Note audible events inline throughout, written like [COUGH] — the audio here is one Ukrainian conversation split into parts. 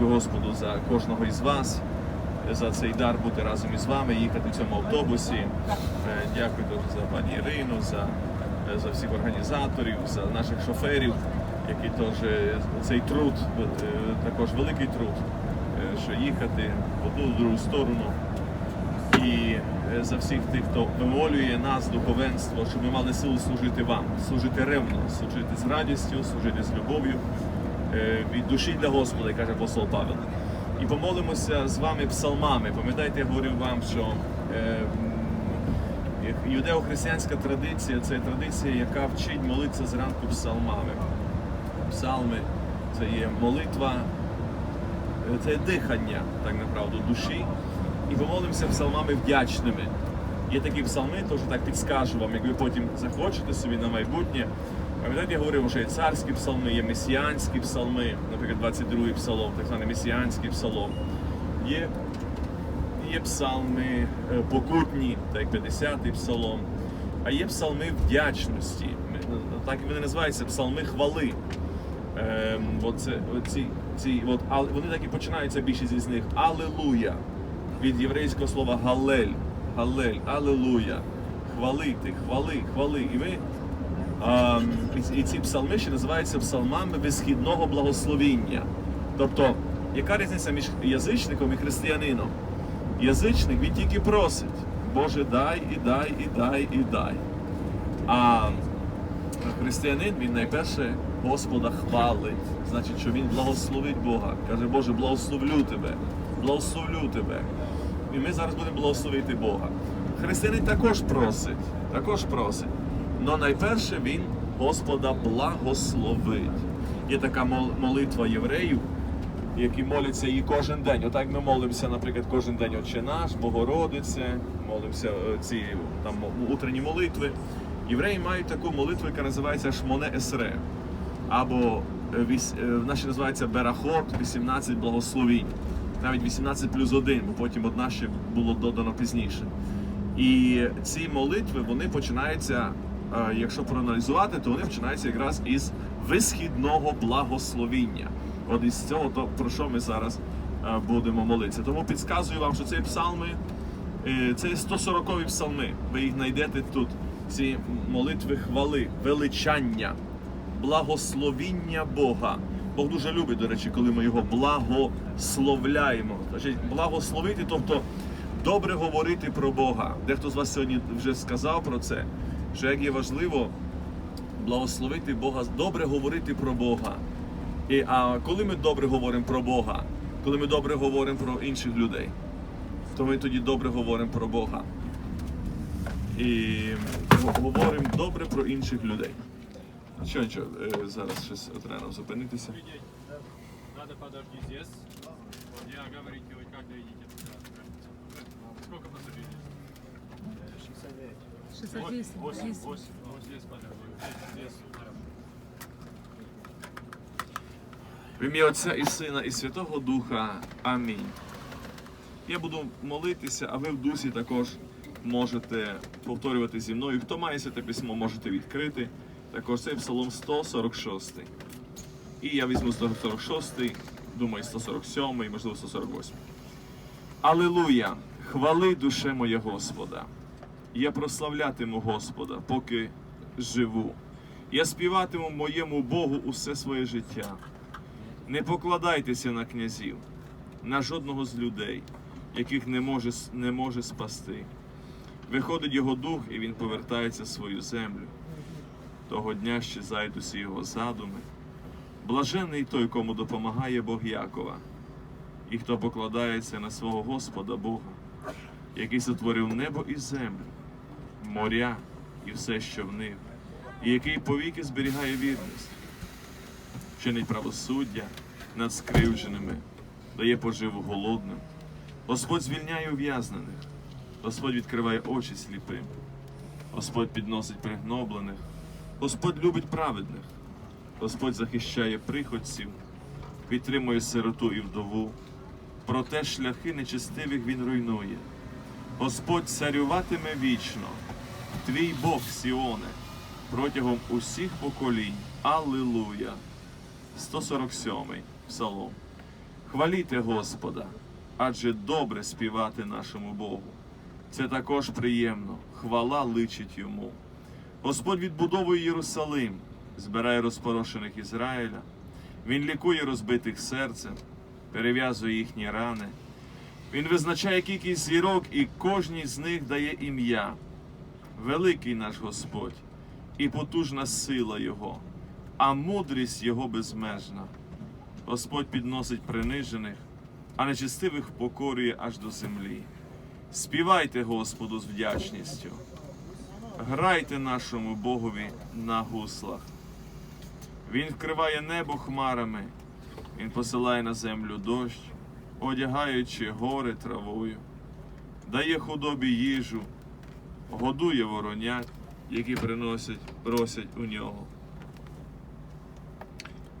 Господу за кожного із вас, за цей дар бути разом із вами, їхати в цьому автобусі. Е, Дякую дуже за пані Ірину, за, е, за всіх організаторів, за наших шоферів, які теж е, цей труд, також великий труд, що їхати в одну в другу сторону. І за всіх тих, хто вимолює нас, духовенство, щоб ми мали силу служити вам, служити ревно, служити з радістю, служити з любов'ю від душі для Господа, каже апостол Павел. І помолимося з вами псалмами. Пам'ятаєте, я говорив вам, що е, юдео-християнська традиція це традиція, яка вчить молитися зранку псалмами. Псалми це є молитва, е, це дихання, так направду, душі. І помолимося псалмами вдячними. Є такі псалми, теж так підскажу вам, як ви потім захочете собі на майбутнє. Пам'ятаєте, я говорив, що є царські псалми, є месіанські псалми, наприклад, 22-й псалом, так званий месіанський псалом. Є, є псалми е, покутні, так 50-й псалом. А є псалми вдячності. Так вони називаються псалми хвали. Ем, от це, оці, ці, от, ал- вони так і починаються більшість із них. Алелуя. Від єврейського слова галель. Галель, алелуя. Хвалити, хвали, хвали. І ми і, ці псалми ще називаються псалмами висхідного благословіння. Тобто, яка різниця між язичником і християнином? Язичник він тільки просить, Боже, дай і дай, і дай, і дай. А християнин він найперше Господа хвалить, значить, що він благословить Бога. Каже, Боже, благословлю тебе, благословлю тебе. І ми зараз будемо благословити Бога. Християнин також просить, також просить. Але найперше він Господа благословить. Є така молитва євреїв, які моляться її кожен день. Отак ми молимося, наприклад, кожен день Отче наш, Богородице, молимося е, ці там утренні молитви. Євреї мають таку молитву, яка називається Шмоне Есре. Або е, е, в нашій називається Берахот, 18 благословінь. Навіть 18 плюс 1, бо потім одна ще було додано пізніше. І ці молитви вони починаються, якщо проаналізувати, то вони починаються якраз із висхідного благословіння. От із цього, то про що ми зараз е, будемо молитися. Тому підказую вам, що ці псалми, е, це 140 псалми. Ви їх знайдете тут. Ці молитви хвали, величання, благословіння Бога. Бог дуже любить, до речі, коли ми його благословляємо. Значить, благословити, тобто добре говорити про Бога. Дехто з вас сьогодні вже сказав про це, що як є важливо благословити Бога, добре говорити про Бога. І, а коли ми добре говоримо про Бога, коли ми добре говоримо про інших людей, то ми тоді добре говоримо про Бога. І говоримо добре про інших людей. Що нічого, е, зараз щось треба зупинитися. Надо подожди здесь. Я говорите, вы как доедете 68. 8, 8. 8. Вот здесь. Здесь, здесь. В ім'я Отця і Сина, і Святого Духа. Амінь. Я буду молитися, а ви в дусі також можете повторювати зі мною. Хто має святе письмо, можете відкрити. Також цей псалом 146. І я візьму 146, думаю, 147, можливо, 148. Алілуя! Хвали душе моя Господа. Я прославлятиму Господа, поки живу. Я співатиму моєму Богу усе своє життя. Не покладайтеся на князів, на жодного з людей, яких не може, не може спасти. Виходить його дух, і він повертається в свою землю. Того дня щезають усі його задуми. Блажений той, кому допомагає Бог Якова, і хто покладається на свого Господа Бога, який сотворив небо і землю, моря і все, що в них, і який повіки зберігає вірність чинить правосуддя над скривдженими, дає поживу голодним. Господь звільняє ув'язнених, Господь відкриває очі сліпим, Господь підносить пригноблених, Господь любить праведних, Господь захищає приходців, підтримує сироту і вдову, проте шляхи нечестивих він руйнує. Господь царюватиме вічно, твій Бог Сіоне, протягом усіх поколінь. Аллилуйя! 147 псалом. Хваліте Господа, адже добре співати нашому Богу. Це також приємно, хвала личить йому. Господь відбудовує Єрусалим, збирає розпорошених Ізраїля, Він лікує розбитих серцем, перев'язує їхні рани. Він визначає кількість зірок, і кожній з них дає ім'я. Великий наш Господь і потужна сила Його, а мудрість Його безмежна. Господь підносить принижених, а нечестивих покорює аж до землі. Співайте Господу з вдячністю, грайте нашому Богові на гуслах. Він вкриває небо хмарами, Він посилає на землю дощ, одягаючи гори травою, дає худобі їжу, годує воронят, які приносять, просять у нього.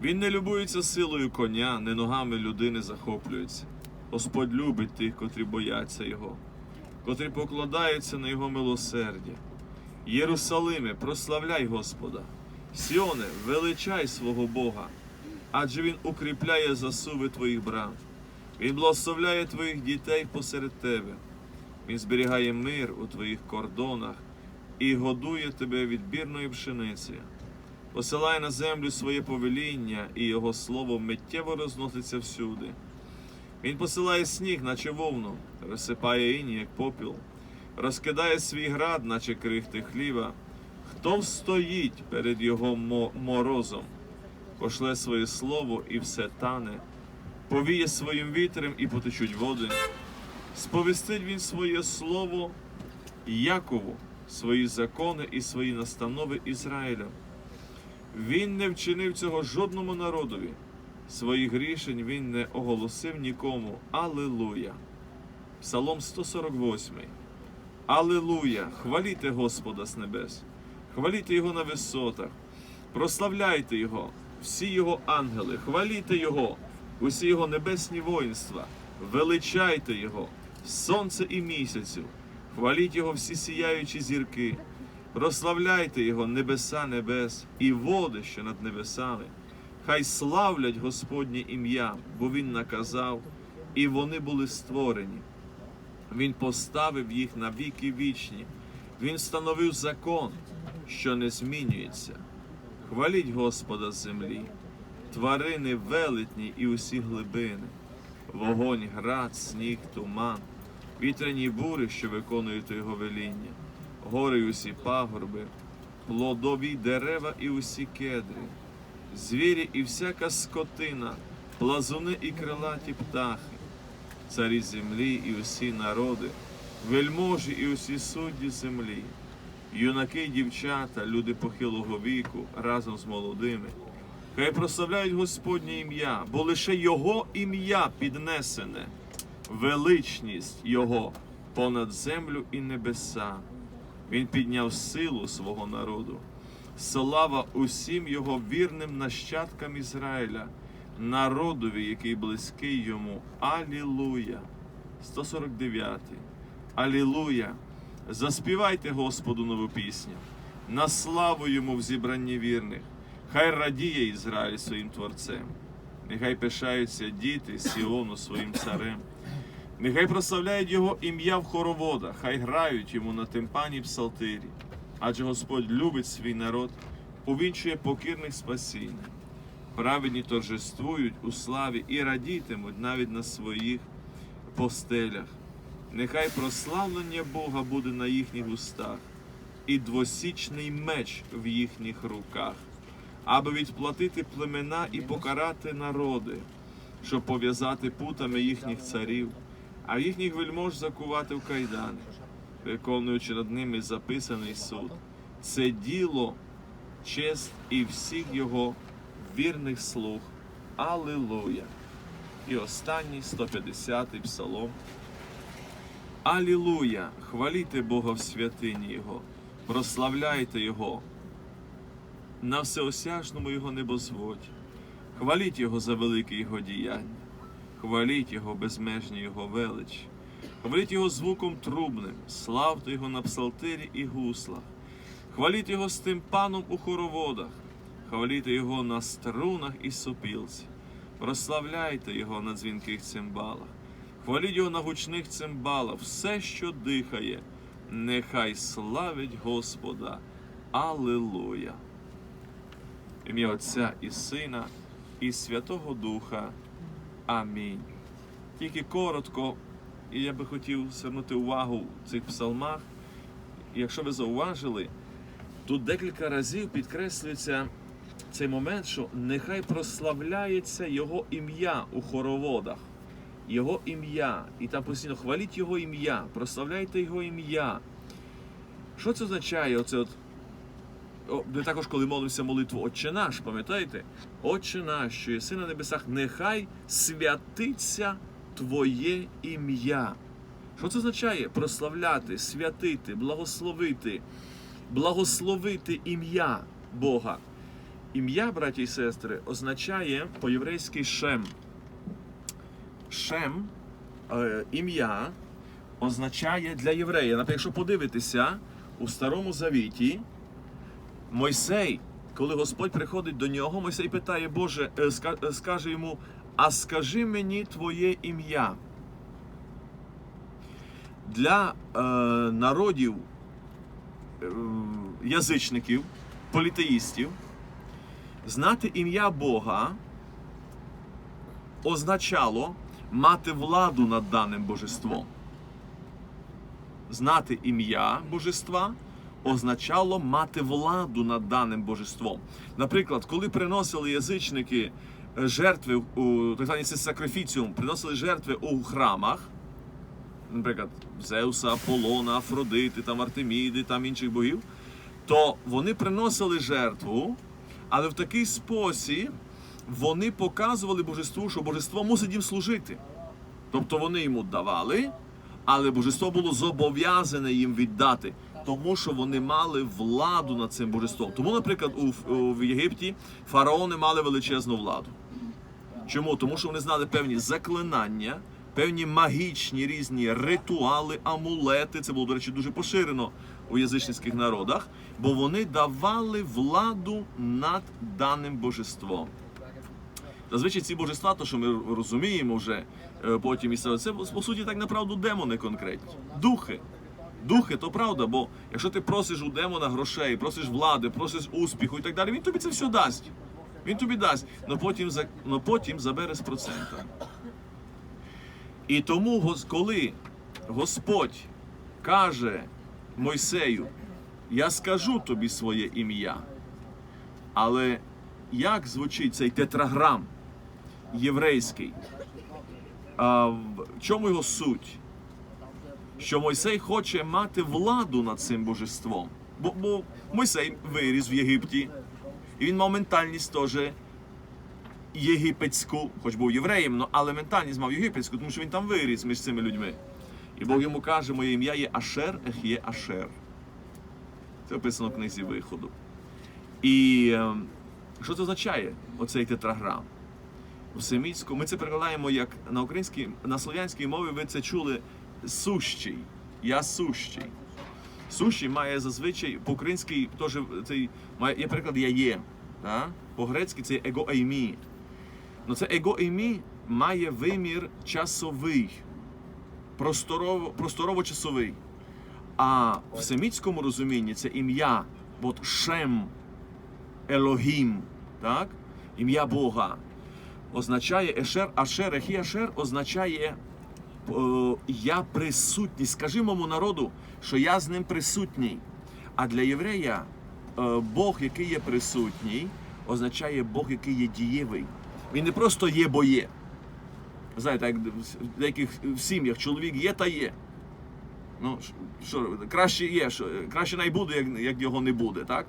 Він не любується силою коня, не ногами людини захоплюється. Господь любить тих, котрі бояться Його, котрі покладаються на Його милосердя. Єрусалиме, прославляй Господа, Сіоне, величай свого Бога, адже Він укріпляє засуви твоїх брам. Він благословляє твоїх дітей посеред тебе. Він зберігає мир у твоїх кордонах і годує тебе відбірною пшениці. Посилає на землю своє повеління, і його слово миттєво розноситься всюди. Він посилає сніг, наче вовну, розсипає іні, як попіл, розкидає свій град, наче крихти хліба. Хто встоїть перед його морозом, пошле своє слово і все тане, повіє своїм вітрем і потечуть води. Сповістить він своє слово Якову, свої закони і свої настанови Ізраїля. Він не вчинив цього жодному народові. Своїх рішень він не оголосив нікому. Алилуя. Псалом 148. Алилуя! Хваліте Господа з небес, хваліте Його на висотах, прославляйте Його, всі Його ангели, хваліте Його, усі Його небесні воїнства, величайте Його, сонце і місяцю, хваліть Його всі сіяючі зірки, прославляйте Його небеса небес і води, що над небесами. Хай славлять Господнє ім'я, бо Він наказав, і вони були створені. Він поставив їх на віки вічні. Він встановив закон, що не змінюється. Хваліть Господа землі, тварини велетні і усі глибини, вогонь, град, сніг, туман, вітряні бури, що виконують його веління, гори й усі пагорби, плодові дерева і усі кедри, звірі і всяка скотина, плазуни і крилаті птахи. Царі землі і усі народи, вельможі і усі судді землі, юнаки й дівчата, люди похилого віку разом з молодими. Хай прославляють Господнє ім'я, бо лише Його ім'я піднесене, величність Його понад землю і небеса. Він підняв силу свого народу. Слава усім його вірним нащадкам Ізраїля, народові, який близький йому. Алілуя. 149. Алілуя. Заспівайте Господу нову пісню. На славу йому в зібранні вірних. Хай радіє Ізраїль своїм творцем. Нехай пишаються діти Сіону своїм царем. Нехай прославляють його ім'я в хороводах, хай грають йому на тимпані псалтирі. Адже Господь любить свій народ, увінчує покірних спасіння. Праведні торжествують у славі і радітимуть навіть на своїх постелях. Нехай прославлення Бога буде на їхніх устах, і двосічний меч в їхніх руках, аби відплатити племена і покарати народи, щоб пов'язати путами їхніх царів, а їхніх вельмож закувати в кайдани, виконуючи над ними записаний суд. Це діло, честь і всіх його вірних слуг. Алілуя! І останній 150-й псалом. Алілуя! Хваліте Бога в святині Його, прославляйте Його. На всеосяжному Його небозводь. Хваліть Його за велике Його діяння, хваліть Його безмежні Його велич, хваліть Його звуком трубним, славте Його на псалтирі і гуслах, хваліть Його з тим паном у хороводах, хваліте Його на струнах і сопілці, Прославляйте Його на дзвінких цимбалах. Хваліть Його на гучних цимбалах. Все, що дихає, нехай славить Господа. Аллилуйя. Ім'я Отця і Сина, і Святого Духа. Амінь. Тільки коротко, і я би хотів звернути увагу в цих псалмах. Якщо ви зауважили, тут декілька разів підкреслюється цей момент, що нехай прославляється Його ім'я у хороводах. Його ім'я. І там постійно хваліть Його ім'я, прославляйте Його ім'я. Що це означає? Оце от Ми також, коли молимося молитву Отче наш, пам'ятаєте? Отче наш, що єси на небесах, нехай святиться Твоє ім'я. Що це означає? Прославляти, святити, благословити, благословити ім'я Бога. Ім'я, браті і сестри, означає по-єврейськи шем. Шем, е, ім'я, означає для єврея. Наприклад, якщо подивитися у Старому Завіті, Мойсей, коли Господь приходить до нього, Мойсей питає, Боже, е, е, скаже йому, а скажи мені твоє ім'я. Для е, народів е, язичників, політеїстів, знати ім'я Бога означало мати владу над даним божеством. Знати ім'я божества означало мати владу над даним божеством. Наприклад, коли приносили язичники е, жертви у так звані сакрифіціум, приносили жертви у храмах, наприклад, Зевса, Аполлона, Афродити, там Артеміди, там інших богів, то вони приносили жертву, але в такий спосіб вони показували божеству, що божество мусить їм служити. Тобто вони йому давали, але божество було зобов'язане їм віддати, тому що вони мали владу над цим божеством. Тому, наприклад, у, у в Єгипті фараони мали величезну владу. Чому? Тому що вони знали певні заклинання, певні магічні різні ритуали, амулети. Це було, до речі, дуже поширено у язичницьких народах, бо вони давали владу над даним божеством. Зазвичай ці божества, то що ми розуміємо вже е, потім і це, це по суті так направду демони конкретні. Духи. Духи, то правда, бо якщо ти просиш у демона грошей, просиш влади, просиш успіху і так далі, він тобі це все дасть. Він тобі дасть, але потім, но потім забере з процента. І тому, коли Господь каже Мойсею, я скажу тобі своє ім'я, але як звучить цей тетраграм єврейський? А, в чому його суть? Що Мойсей хоче мати владу над цим божеством. Бо, бо Мойсей виріс в Єгипті, і він мав ментальність теж єгипетську, хоч був євреєм, але ментальність мав єгипетську, тому що він там виріс між цими людьми. І Бог йому каже, моє ім'я є Ашер, ех є Ашер. Це описано в книзі виходу. І е, що це означає, оцей тетраграм? У семітську ми це перекладаємо як на українській, на слов'янській мові ви це чули сущий. Я сущий. Сущий має зазвичай по-українськи теж цей має є переклад я є. Да? По-грецьки це его еймі. Ну це его еймі має вимір часовий, просторово, просторово-часовий. А в семітському розумінні це ім'я, от Шем, Елогім, так? ім'я Бога. Означає Ешер, Ашер, Ехі Ашер означає я присутній. Скажи моєму народу, що я з ним присутній. А для єврея е, Бог, який є присутній, означає Бог, який є дієвий. Він не просто є, бо є. Знаєте, як в деяких в сім'ях чоловік є та є. Ну, що, краще є, що, краще буде, як, як його не буде, так?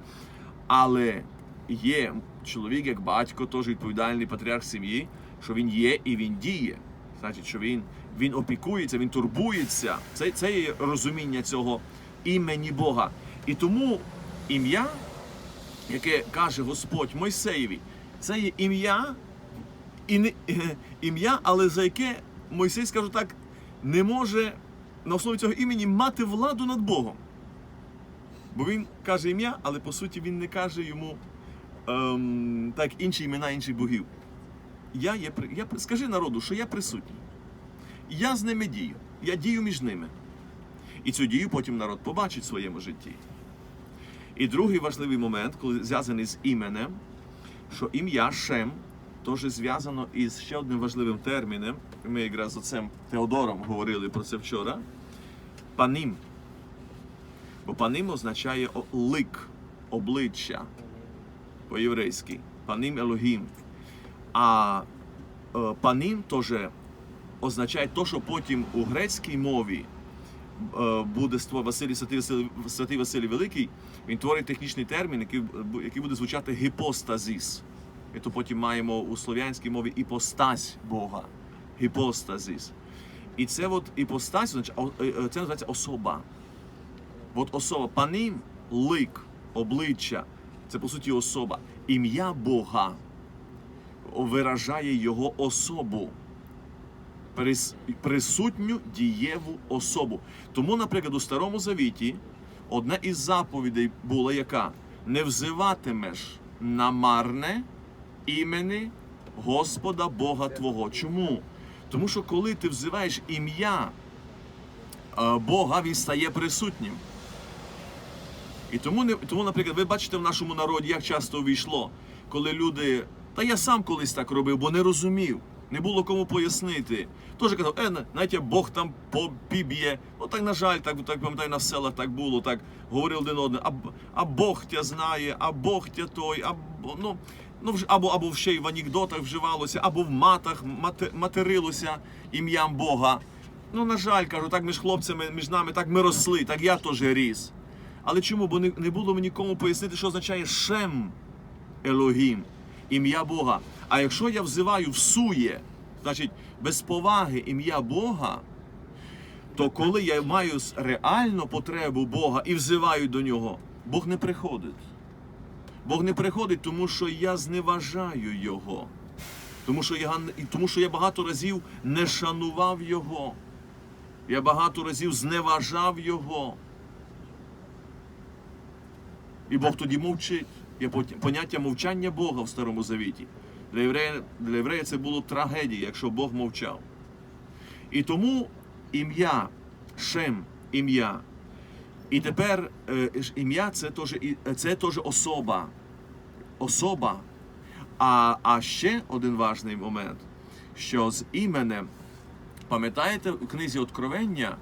Але є чоловік, як батько, теж відповідальний патріарх сім'ї, що він є і він діє. Значить, що він, він опікується, він турбується. Це, це є розуміння цього імені Бога. І тому ім'я, яке каже Господь Мойсеєві, це є ім'я, і не, [LAUGHS] ім'я, але за яке Мойсей, скажу так, не може на основі цього імені мати владу над Богом. Бо він каже ім'я, але по суті він не каже йому ем, так інші імена інших богів. я є я, скажи народу, що я присутній. Я з ними дію. Я дію між ними. І цю дію потім народ побачить в своєму житті. І другий важливий момент, коли зв'язаний з іменем, що ім'я Шем теж зв'язано із ще одним важливим терміном. Ми якраз з отцем Теодором говорили про це вчора. Панім. Бо паним означає лик, обличчя по-єврейськи. Паним Елогім. А е, паним теж означає те, що потім у грецькій мові е, буде Василій Святий Святий Василій Великий, він творить технічний термін, який, який буде звучати гіпостазіс. І то потім маємо у слов'янській мові іпостась Бога. Гіпостазіс. І це от іпостась, е, е, це називається особа. От особа, паним, лик, обличчя, це по суті особа. Ім'я Бога виражає його особу присутню дієву особу. Тому, наприклад, у Старому Завіті одна із заповідей була яка? Не взиватимеш намарне імені Господа Бога Твого. Чому? Тому що коли ти взиваєш ім'я е, Бога, він стає присутнім. І тому, тому, наприклад, ви бачите в нашому народі, як часто увійшло, коли люди. Та я сам колись так робив, бо не розумів, не було кому пояснити. Тож казав, е, знаєте, Бог там побіб'є. Ну так, на жаль, так, так пам'ятаю, на селах так було, так говорив один одне, а, а Бог тя знає, а Бог тя той, а ну, ну або, або ще й в анекдотах вживалося, або в матах мати, материлося ім'ям Бога. Ну, на жаль, кажу, так між хлопцями, між нами, так ми росли, так я теж ріс. Але чому? Бо не, не було мені кому пояснити, що означає Шем Елогім, ім'я Бога. А якщо я взиваю всує, значить без поваги ім'я Бога, то коли я маю реальну потребу Бога і взиваю до нього, Бог не приходить. Бог не приходить, тому що я зневажаю Його. Тому що я, тому що я багато разів не шанував Його. Я багато разів зневажав Його. І Бог тоді мовчить. Є поняття мовчання Бога в Старому Завіті. Для єврея, для єврея це було трагедія, якщо Бог мовчав. І тому ім'я, Шем, ім'я. І тепер е, ім'я це теж, це особа. Особа. А, а ще один важний момент, що з іменем, пам'ятаєте, у книзі Откровення,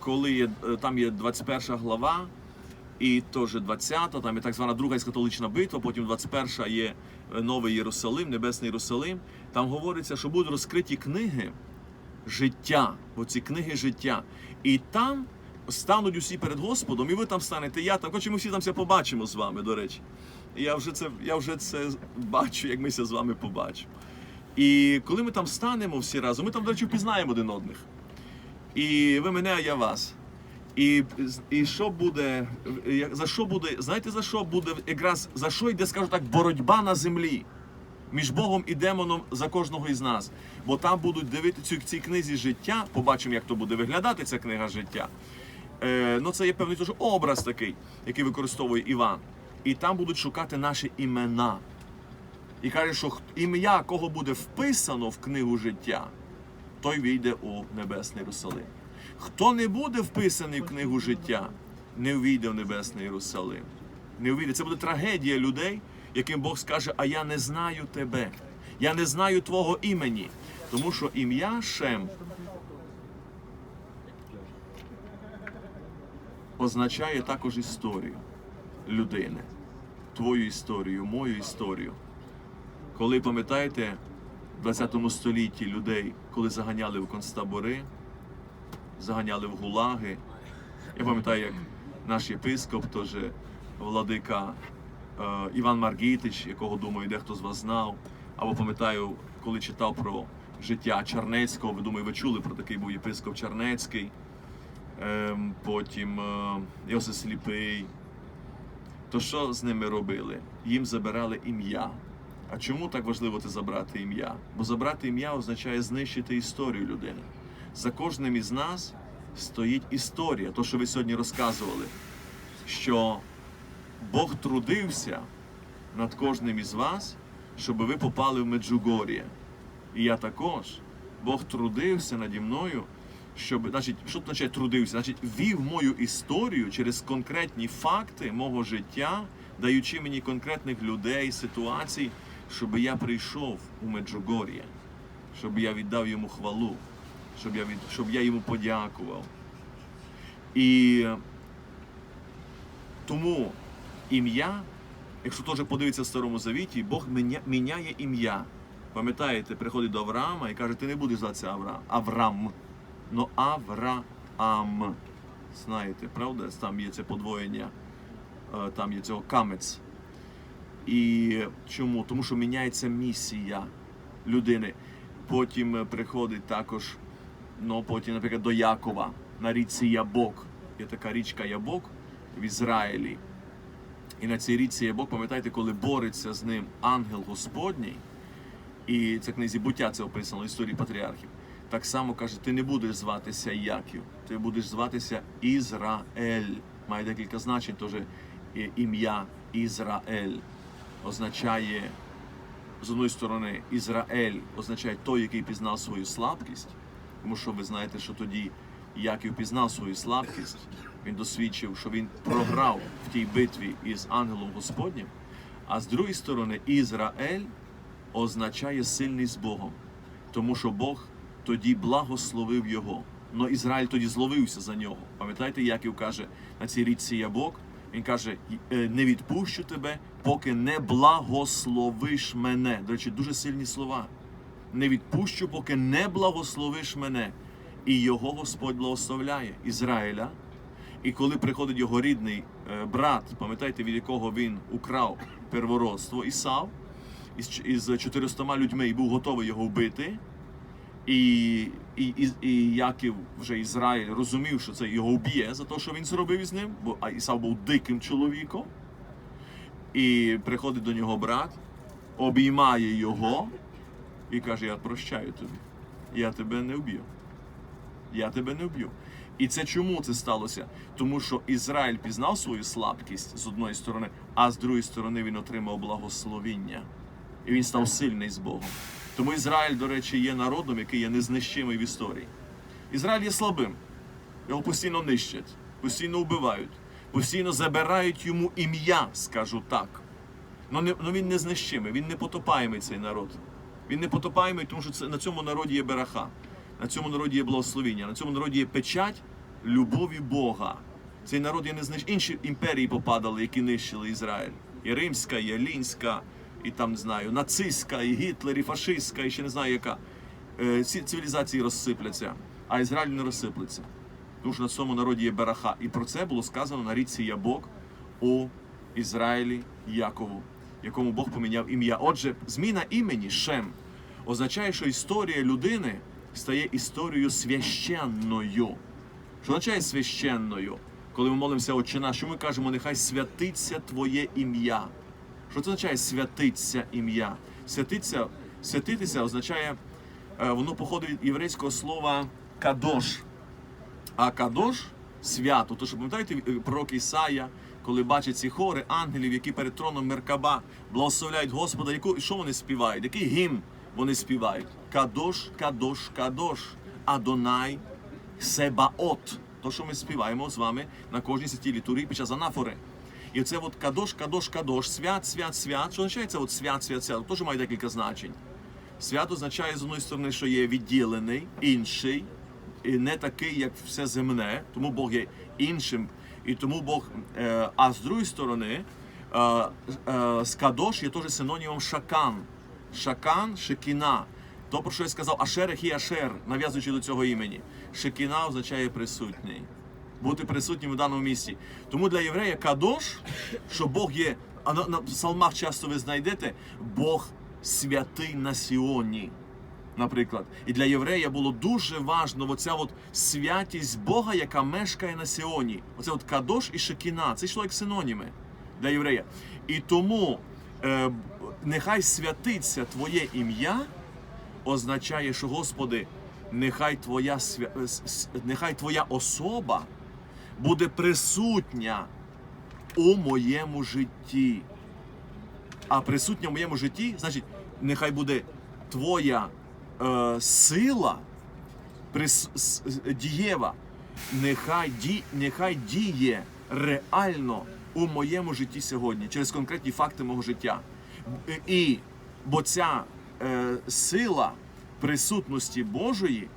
коли є, е, там є 21 глава, і теж 20-та, там є так звана друга ескатолична битва, потім 21 є е, Новий Єрусалим, Небесний Єрусалим. Там говориться, що будуть розкриті книги життя, оці книги життя. І там стануть усі перед Господом, і ви там станете, я там, хоче ми всі там все побачимо з вами, до речі. Я вже це, я вже це бачу, як ми це з вами побачимо. І коли ми там станемо всі разом, ми там, до речі, впізнаємо один одних. І ви мене, а я вас. І, і що буде, за що буде, знаєте, за що буде, якраз за що йде, скажу так, боротьба на землі між Богом і демоном за кожного із нас. Бо там будуть дивитися в цій книзі життя, побачимо, як то буде виглядати ця книга життя. Е, ну, це є певний теж образ такий, який використовує Іван. І там будуть шукати наші імена. І каже, що ім'я, кого буде вписано в книгу життя, той війде у Небесний Єрусалим. Хто не буде вписаний в книгу життя, не війде в Небесний Єрусалим. Не війде. Це буде трагедія людей, яким Бог скаже, а я не знаю тебе. Я не знаю твого імені. Тому що ім'я Шем означає також історію людини. Твою історію, мою історію. Коли пам'ятаєте, в 20 столітті людей, коли заганяли в концтабори, заганяли в гулаги. Я пам'ятаю, як наш єпископ, теж владика е, Іван Маргітич, якого думаю, дехто з вас знав. Або пам'ятаю, коли читав про життя Чернецького, ви думаю, ви чули про такий був єпископ Чернецький. Ем, потім е, Йосиф Сліпий. То що з ними робили? Їм забирали ім'я. А чому так важливо це забрати ім'я? Бо забрати ім'я означає знищити історію людини. За кожним із нас стоїть історія, то, що ви сьогодні розказували, що Бог трудився над кожним із вас, щоб ви попали в Меджугор'я. І я також. Бог трудився наді мною, щоб, значить, що означає трудився? Значить, вів мою історію через конкретні факти мого життя, даючи мені конкретних людей, ситуацій, щоб я прийшов у Меджугор'я, щоб я віддав йому хвалу, щоб я, від, я йому подякував. І тому ім'я, якщо теж подивитися в Старому Завіті, Бог міняє ім'я. Пам'ятаєте, приходить до Авраама і каже, ти не будеш зватися Авраам, Аврам, но Авраам. Знаєте, правда? Там є це подвоєння, е, там є цього камець. І чому? Тому що міняється місія людини. Потім е, приходить також, ну потім, наприклад, до Якова на річці Ябок. Є така річка Ябок в Ізраїлі. І на цій річці Ябок, пам'ятаєте, коли бореться з ним ангел Господній, і це книзі буття це описано в історії патріархів. Так само каже, ти не будеш зватися Яків, ти будеш зватися Ізраель. Має декілька значень теж е, ім'я Ізраель означає з одної сторони Ізраїль означає той, який пізнав свою слабкість, тому що ви знаєте, що тоді Яків пізнав свою слабкість, він досвідчив, що він програв в тій битві із ангелом Господнім. А з другої сторони, Ізраїль означає сильний з Богом, тому що Бог тоді благословив його. Но Ізраїль тоді зловився за нього. Пам'ятаєте, Яків каже на цій річці Ябок, він каже: «Е, не відпущу тебе, поки не благословиш мене. До речі, дуже сильні слова. Не відпущу, поки не благословиш мене. І його Господь благословляє Ізраїля. І коли приходить його рідний е, брат, пам'ятаєте, від якого він украв первородство Ісав, із, ч- із 400 людьми і був готовий його вбити. І, і, і, і Яків, вже Ізраїль, розумів, що це його вб'є за те, що він зробив із ним, бо Ісав був диким чоловіком. І приходить до нього брат, обіймає його і каже: Я прощаю тобі. Я тебе не вб'ю. Я тебе не вб'ю. І це чому це сталося? Тому що Ізраїль пізнав свою слабкість з одної сторони, а з другої сторони він отримав благословіння. І він став сильний з Богом. Тому Ізраїль, до речі, є народом, який є незнищимий в історії. Ізраїль є слабим. Його постійно нищать, постійно вбивають, постійно забирають йому ім'я, скажу так. Ну, ну він не знищимий, він не потопаємий цей народ. Він не потопаємий, тому що це, на цьому народі є береха, на цьому народі є благословіння, на цьому народі є печать любові Бога. Цей народ є не знищ... Інші імперії попадали, які нищили Ізраїль. І римська, і алінська, і там не знаю, нацистська, і Гітлер, і фашистська, і ще не знаю яка. Е, ці цивілізації розсипляться, а Ізраїль не розсиплеться. Тому що на цьому народі є береха. І про це було сказано на річці Ябок у Ізраїлі Якову, якому Бог поміняв ім'я. Отже, зміна імені Шем означає, що історія людини стає історією священною. Що означає священною? Коли ми молимося Отче наш, що ми кажемо, нехай святиться Твоє ім'я. Що це означає святиться ім'я? Святиться, святитися означає, е, воно походить від єврейського слова кадош. А кадош свято. То що пам'ятаєте е, пророк Ісая, коли бачить ці хори ангелів, які перед троном Меркаба благословляють Господа, яку, що вони співають? Який гімн вони співають? Кадош, кадош, кадош, Адонай Себаот. То, що ми співаємо з вами на кожній святій літургії під час анафори. І оце от кадош, кадош, кадош, свят, свят, свят. Що означає це от свят, свят, свят? Теж має декілька значень. Свят означає з одної сторони, що є відділений, інший, і не такий, як все земне, тому Бог є іншим. І тому Бог, е, а з другої сторони, е, е, скадош є теж синонімом шакан. Шакан, шекіна. То, про що я сказав, ашер і ашер, нав'язуючи до цього імені. Шекіна означає присутній. Бути присутнім у даному місці. Тому для єврея кадош, що Бог є, а на, на псалмах часто ви знайдете, Бог святий на Сіоні наприклад. І для єврея було дуже важно оця от святість Бога, яка мешкає на Сіоні. Оце от Кадош і Шекіна. Це йшло як синоніми для єврея. І тому е, нехай святиться Твоє ім'я, означає, що Господи, нехай Твоя свя... нехай Твоя особа буде присутня у моєму житті. А присутня в моєму житті, значить, нехай буде Твоя е, сила прис, дієва, нехай, ді, нехай діє реально у моєму житті сьогодні, через конкретні факти мого життя. І бо ця е, сила присутності Божої,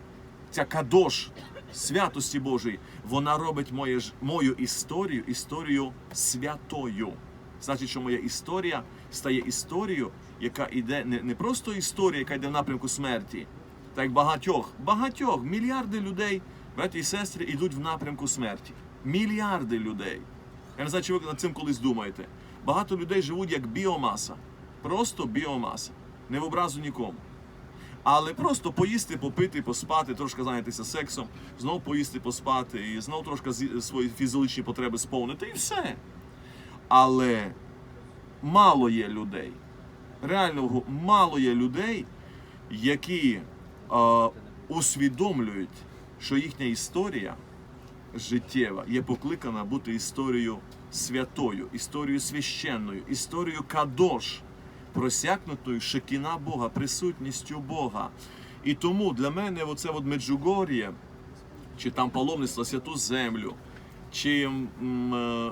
ця кадош святості Божої, вона робить моє, мою історію історію святою. Значить, що моя історія стає історією, яка йде не, не просто історія, яка йде в напрямку смерті, так багатьох, багатьох, мільярди людей, браті і сестри, йдуть в напрямку смерті. Мільярди людей. Я не знаю, чи ви над цим колись думаєте. Багато людей живуть як біомаса. Просто біомаса. Не в образу нікому. Але просто поїсти, попити, поспати, трошки зайнятися сексом, знову поїсти, поспати, і знову трошки свої фізіологічні потреби сповнити, і все. Але мало є людей. Реально мало є людей, які е, усвідомлюють, що їхня історія життєва є покликана бути історією святою, історією священною, історією кадош, просякнутою шекіна Бога, присутністю Бога. І тому для мене оце от Меджугор'я, чи там паломництво святу землю, чи м, е,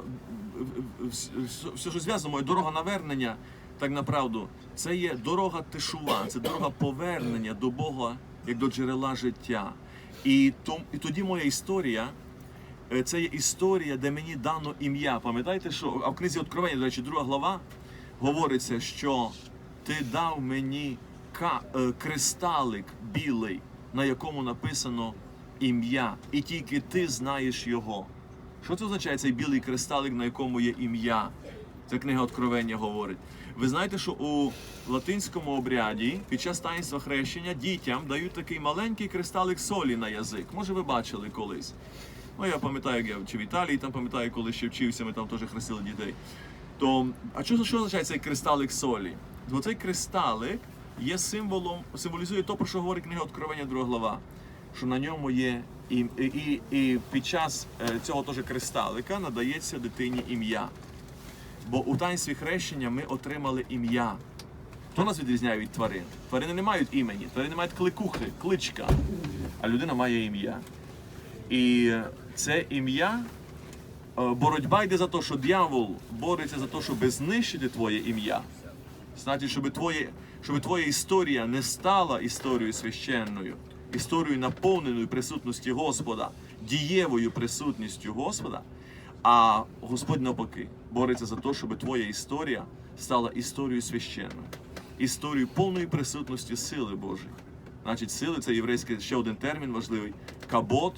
вс- вс- все, що зв'язано, дорога навернення, так направду, це є дорога тишува, це дорога повернення до Бога як до джерела життя. І, том, і тоді моя історія. е, Це є історія, де мені дано ім'я. Пам'ятаєте, що а в книзі Откровення, до речі, друга глава говориться, що ти дав мені е, кристалик білий, на якому написано ім'я, і тільки ти знаєш його. Що це означає цей білий кристалик, на якому є ім'я? Це книга Откровення говорить. Ви знаєте, що у латинському обряді під час таїнства хрещення дітям дають такий маленький кристалик солі на язик. Може, ви бачили колись? Ну, я пам'ятаю, як я чи в Італії там пам'ятаю, коли ще вчився, ми там теж хрестили дітей. То, а що, що означає цей кристалик солі? Бо цей кристалик є символом, символізує то, про що говорить книга Откровення, друга глава. Що на ньому є і, і, і, під час е, цього теж кристалика надається дитині ім'я. Бо у таїнстві хрещення ми отримали ім'я. Хто нас відрізняє від тварин? Тварини не мають імені, тварини мають кликухи, кличка, а людина має ім'я. І це ім'я, е, боротьба йде за те, що дьявол бореться за те, щоб знищити твоє ім'я. Значить, щоб твоє, щоб твоя історія не стала історією священною, історією наповненою присутністю Господа, дієвою присутністю Господа. А Господь навпаки бореться за те, щоб твоя історія стала історією священною, історією повної присутності сили Божої. Значить, сили це єврейський ще один термін важливий. Кабот.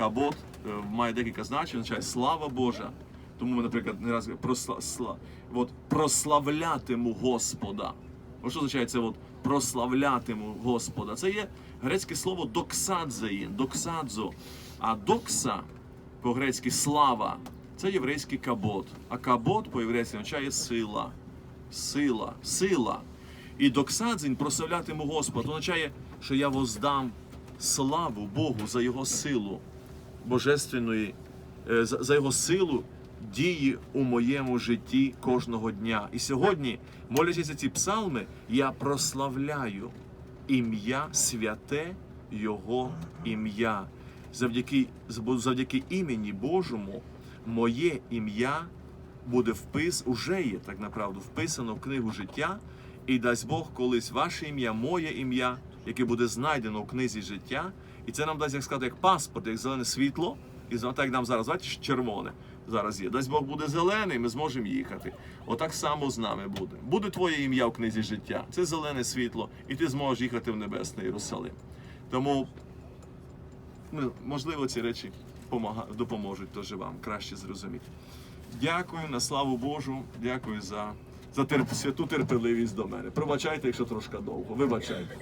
Кабот е, має декілька значень, означає слава Божа. Тому ми, наприклад, не раз просла, сла, от, прославлятиму Господа. От що означає це от, прославлятиму Господа? Це є грецьке слово доксадзеїн, доксадзо. А докса по-грецьки слава це єврейський кабот. А кабот по-єврейськи означає сила. Сила, сила. І доксадзень прославлятиму Господа означає, що я воздам славу Богу за його силу божественної, е, за його силу дії у моєму житті кожного дня. І сьогодні, молячись ці псалми, я прославляю ім'я святе Його ім'я. Завдяки, завдяки імені Божому, моє ім'я буде впис, уже є так направду, вписано в книгу життя, і дасть Бог колись ваше ім'я, моє ім'я, яке буде знайдено в книзі життя. І це нам дасть, як сказати, як паспорт, як зелене світло, і так як нам зараз, бачите, червоне зараз є. Дасть Бог буде зелений, ми зможемо їхати. Отак само з нами буде. Буде твоє ім'я в книзі життя. Це зелене світло, і ти зможеш їхати в небесний Єрусалим. Тому ну, можливо, ці речі допоможуть теж вам краще зрозуміти. Дякую на славу Божу, дякую за, за терп, святу терпеливість до мене. Пробачайте, якщо трошки довго. Вибачайте.